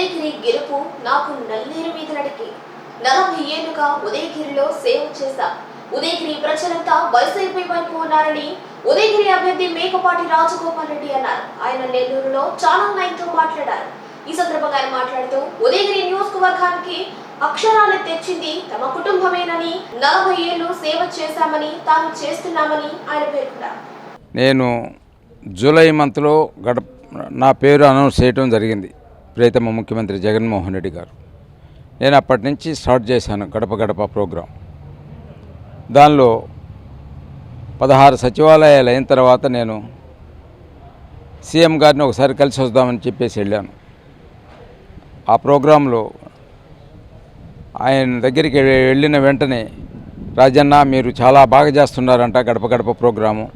ఉదయగిరి గెలుపు నాకు నల్లేరు నడికి. నలభై ఏళ్ళుగా ఉదయగిరిలో సేవ చేశా. ఉదయగిరి ప్రజలంతా వైసీపీ వైపు ఉన్నారని ఉదయగిరి అభ్యర్థి మేకపాటి రాజగోపాల్ రెడ్డి అన్నారు. ఆయన నెల్లూరులో చాలా నైన్తో మాట్లాడారు. ఈ సందర్భంగా ఆయన మాట్లాడుతూ ఉదయగిరి నియోజకవర్గానికి అక్షరాలు తెచ్చింది తమ కుటుంబమేనని నలభై ఏళ్ళు సేవ చేశామని తాను చేస్తున్నామని ఆయన పేర్కొన్నారు. నేను జూలై మంత్లో గడప నా పేరు అనౌన్స్ చేయడం జరిగింది. ప్రియతమ ముఖ్యమంత్రి జగన్మోహన్ రెడ్డి గారు. నేను అప్పటి నుంచి స్టార్ట్ చేశాను గడప గడప ప్రోగ్రాం. దానిలో పదహారు సచివాలయాలు అయిన తర్వాత నేను సీఎం గారిని ఒకసారి కలిసి వద్దామని చెప్పేసి వెళ్ళాను. ఆ ప్రోగ్రాంలో ఆయన దగ్గరికి వెళ్ళిన వెంటనే రాజన్న మీరు చాలా బాగా చేస్తున్నారంట గడప గడప ప్రోగ్రాము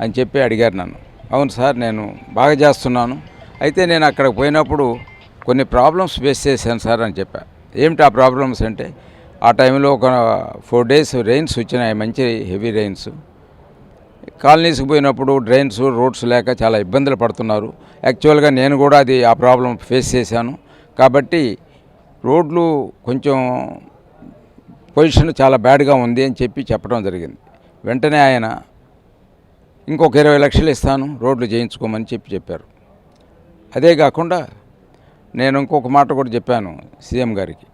అని చెప్పి అడిగారు నన్ను. అవును సార్ నేను బాగా చేస్తున్నాను. అయితే నేను అక్కడికి పోయినప్పుడు కొన్ని ప్రాబ్లమ్స్ ఫేస్ చేశాను సార్ అని చెప్పా. ఏమిటి ఆ ప్రాబ్లమ్స్ అంటే ఆ టైంలో ఒక ఫోర్ డేస్ రెయిన్స్ వచ్చినాయి మంచి హెవీ రెయిన్స్ కాలనీస్కి పోయినప్పుడు డ్రైన్స్ రోడ్స్ లేక చాలా ఇబ్బందులు పడుతున్నారు. యాక్చువల్గా నేను కూడా అది ఆ ప్రాబ్లం ఫేస్ చేశాను. కాబట్టి రోడ్లు కొంచెం పొజిషన్ చాలా బ్యాడ్గా ఉంది అని చెప్పి చెప్పడం జరిగింది. వెంటనే ఆయన ఇంకొక ఇరవై లక్షలు ఇస్తాను రోడ్లు చేయించుకోమని చెప్పి చెప్పారు. అదే కాకుండా నేను ఇంకొక మాట కూడా చెప్పాను సీఎం గారికి.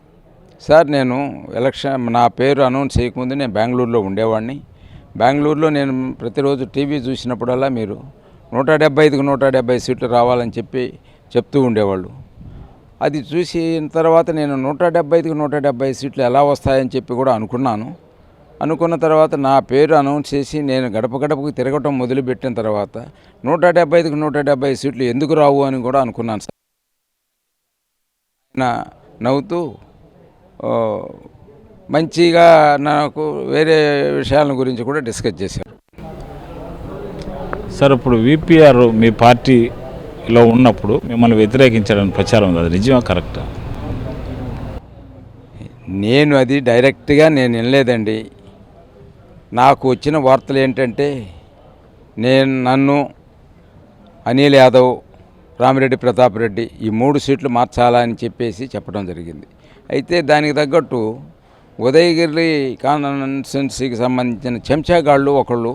సార్ నేను ఎలక్షన్ నా పేరు అనౌన్స్ చేయకముందు నేను బెంగళూరులో ఉండేవాడిని. బెంగళూరులో నేను ప్రతిరోజు టీవీ చూసినప్పుడల్లా మీరు నూట డెబ్బై ఐదుకు నూట డెబ్బై సీట్లు రావాలని చెప్పి చెప్తూ ఉండేవాళ్ళు. అది చూసిన తర్వాత నేను నూట డెబ్బై ఐదుకు నూట డెబ్బై సీట్లు ఎలా వస్తాయని చెప్పి కూడా అనుకున్నాను. అనుకున్న తర్వాత నా పేరు అనౌన్స్ చేసి నేను గడప గడపకు తిరగటం మొదలుపెట్టిన తర్వాత నూట డెబ్బై ఐదుకు నూట డెబ్బై సీట్లు ఎందుకు రావు అని కూడా అనుకున్నాను సార్. నవ్వుతూ "ఓ, మంచిగా నాకు వేరే విషయాల గురించి కూడా డిస్కస్ చేశారు. సార్ ఇప్పుడు విపిఆర్ మీ పార్టీలో ఉన్నప్పుడు మిమ్మల్ని వ్యతిరేకించడానికి ప్రచారం ఉంది అది నిజమా కరెక్టా? నేను అది డైరెక్ట్గా నేను వినలేదండి. నాకు వచ్చిన వార్తలు ఏంటంటే నేను నన్ను అనిల్ యాదవ్ రామిరెడ్డి ప్రతాప్ రెడ్డి ఈ మూడు సీట్లు మార్చాలా అని చెప్పేసి చెప్పడం జరిగింది. అయితే దానికి తగ్గట్టు ఉదయగిరి కాన్స్టిట్యున్సీకి సంబంధించిన చెంచాగాళ్ళు ఒకళ్ళు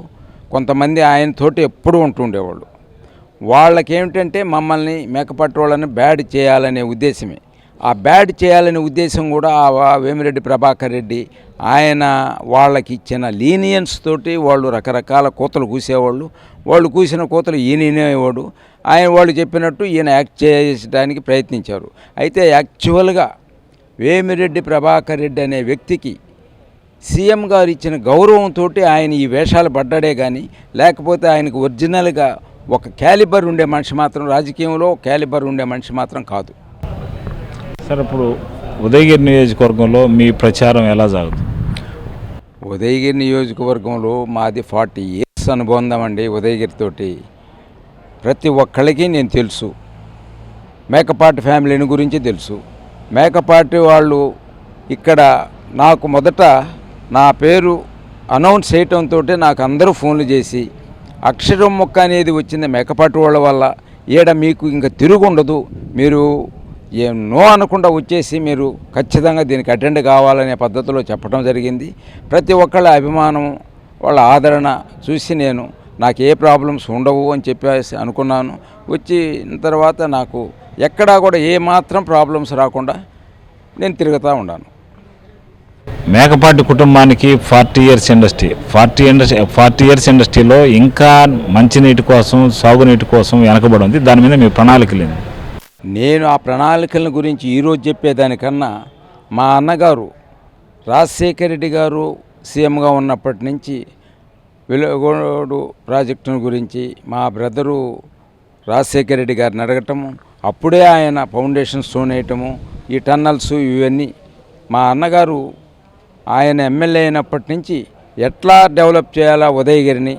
కొంతమంది ఆయనతోటి ఎప్పుడూ ఉంటుండేవాళ్ళు వాళ్ళకేమిటంటే మమ్మల్ని మేకపట్టు వాళ్ళని బ్యాడ్ చేయాలనే ఉద్దేశమే. ఆ బ్యాడ్ చేయాలనే ఉద్దేశం కూడా వేమిరెడ్డి ప్రభాకర్ రెడ్డి ఆయన వాళ్ళకి ఇచ్చిన లీనియన్స్ తోటి వాళ్ళు రకరకాల కూతలు కూసేవాళ్ళు. వాళ్ళు కూసిన కూతలు ఈయన వినేవాడు ఆయన వాళ్ళు చెప్పినట్టు ఈయన యాక్ట్ చేయడానికి ప్రయత్నించారు. అయితే యాక్చువల్గా వేమిరెడ్డి ప్రభాకర్ రెడ్డి అనే వ్యక్తికి సీఎం గారు ఇచ్చిన గౌరవంతో ఆయన ఈ వేషాలు పడ్డాడే కానీ లేకపోతే ఆయనకు ఒరిజినల్గా ఒక క్యాలిబర్ ఉండే మనిషి మాత్రం రాజకీయంలో క్యాలిబర్ ఉండే మనిషి మాత్రం కాదు. సార్ ఇప్పుడు ఉదయగిరి నియోజకవర్గంలో మీ ప్రచారం ఎలా సాగుతుంది? ఉదయగిరి నియోజకవర్గంలో మాది ఫార్టీ ఇయర్స్ అనుబంధం అండి ఉదయగిరితోటి ప్రతి ఒక్కళ్ళకి నేను తెలుసు. మేకపాటి ఫ్యామిలీని గురించి తెలుసు. మేకపాటి వాళ్ళు ఇక్కడ నాకు మొదట నా పేరు అనౌన్స్ చేయటంతో నాకు అందరూ ఫోన్లు చేసి అక్షరం మొక్క అనేది వచ్చింది మేకపాటి వాళ్ళ వల్ల. ఈడ మీకు ఇంకా తిరుగుండదు. మీరు ఏం నో అనకుండా వచ్చేసి మీరు ఖచ్చితంగా దీనికి అటెండ్ కావాలనే పద్ధతిలో చెప్పడం జరిగింది. ప్రతి ఒక్కళ్ళ అభిమానం వాళ్ళ ఆదరణ చూసి నేను నాకు ఏ ప్రాబ్లమ్స్ ఉండవు అని చెప్పేసి అనుకున్నాను. వచ్చిన తర్వాత నాకు ఎక్కడా కూడా ఏ మాత్రం ప్రాబ్లమ్స్ రాకుండా నేను తిరుగుతూ ఉన్నాను. మేకపాటి కుటుంబానికి forty years industry. Forty industry forty years ఇండస్ట్రీలో ఇంకా మంచినీటి కోసం సాగునీటి కోసం వెనకబడి ఉంది. దాని మీద మీ ప్రణాళిక లేదు నేను ఆ ప్రణాళికల గురించి ఈరోజు చెప్పేదానికన్నా మా అన్నగారు రాజశేఖర రెడ్డి గారు సీఎంగా ఉన్నప్పటి నుంచి వెలుగోడు ప్రాజెక్టును గురించి మా బ్రదరు రాజశేఖర రెడ్డి గారిని అడగటము అప్పుడే ఆయన ఫౌండేషన్ స్టోన్ వేయటము ఈ టన్నల్స్ ఇవన్నీ మా అన్నగారు ఆయన ఎమ్మెల్యే అయినప్పటి నుంచి ఎట్లా డెవలప్ చేయాలా ఉదయగిరిని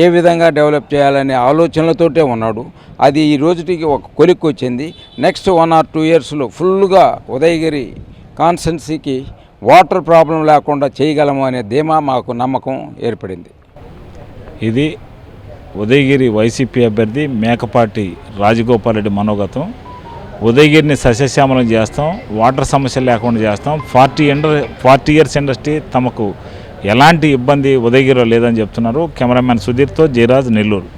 ఏ విధంగా డెవలప్ చేయాలనే ఆలోచనలతోటే ఉన్నాడు. అది ఈ రోజుటికి ఒక కొలిక్కి వచ్చింది నెక్స్ట్ వన్ ఆర్ టూ ఇయర్స్లో ఫుల్గా ఉదయగిరి కాన్స్టెన్సీకి వాటర్ ప్రాబ్లం లేకుండా చేయగలము అనే ధీమా మాకు నమ్మకం ఏర్పడింది. ఇది ఉదయగిరి వైసీపీ అభ్యర్థి మేకపాటి రాజగోపాల్ రెడ్డి మనోగతం. ఉదయగిరిని సస్యశ్యామలం చేస్తాం. వాటర్ సమస్య లేకుండా చేస్తాం. ఫార్టీ ఇండర్ ఫార్టీ ఇయర్స్ ఇండస్ట్రీ తమకు ఎలాంటి ఇబ్బంది ఉదయగిరిలో లేదని చెప్తున్నారు కెమెరామ్యాన్ సుధీర్తో జయరాజ్ నెల్లూరు.